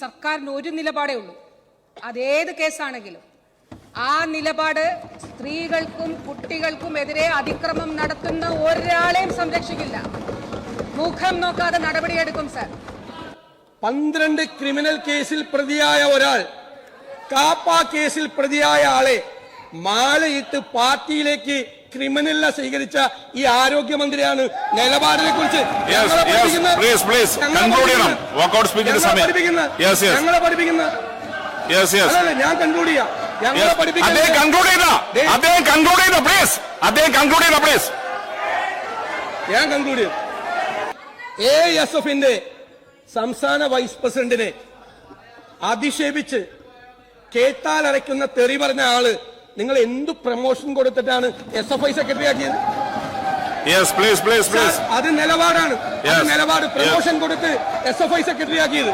സർക്കാരിന് ഒരു നിലപാടേ ഉള്ളൂ. അതേത് കേസാണെങ്കിലും ആ നിലപാട് സ്ത്രീകൾക്കും കുട്ടികൾക്കും എതിരെ അതിക്രമം നടത്തുന്ന ഒരാളെയും സംരക്ഷിക്കില്ല. മുഖം നോക്കാതെ നടപടിയെടുക്കും സർ. പന്ത്രണ്ട് ക്രിമിനൽ കേസിൽ പ്രതിയായ ഒരാൾ കാപ്പ കേസിൽ പ്രതിയായ ആളെ മാലയിട്ട് പാർട്ടിയിലേക്ക് ക്രിമിനലിനെ സ്വീകരിച്ച ഈ ആരോഗ്യമന്ത്രിയാണ് നിലപാടിനെ കുറിച്ച്. ഞങ്ങളെ പഠിപ്പിക്കുന്ന ഞാൻ കൺക്ലൂഡ് ചെയ്യാം. ഞങ്ങളെ പഠിപ്പിക്കുന്ന ഞാൻ കൺക്ലൂഡ് ചെയ്യാം. എ എസ് എഫിന്റെ സംസ്ഥാന വൈസ് പ്രസിഡന്റിനെ അധിക്ഷേപിച്ച് കേട്ടാൽ അരയ്ക്കുന്ന തെറി പറഞ്ഞ ആൾ നിങ്ങൾ എന്ത് പ്രൊമോഷൻ കൊടുത്തിട്ടാണ് എസ് എഫ് ഐ സെക്രട്ടറി ആക്കിയത്? അത് നിലപാടാണ്. നിലപാട്. പ്രൊമോഷൻ കൊടുത്ത് എസ് എഫ് ഐ സെക്രട്ടറി ആക്കിയത്.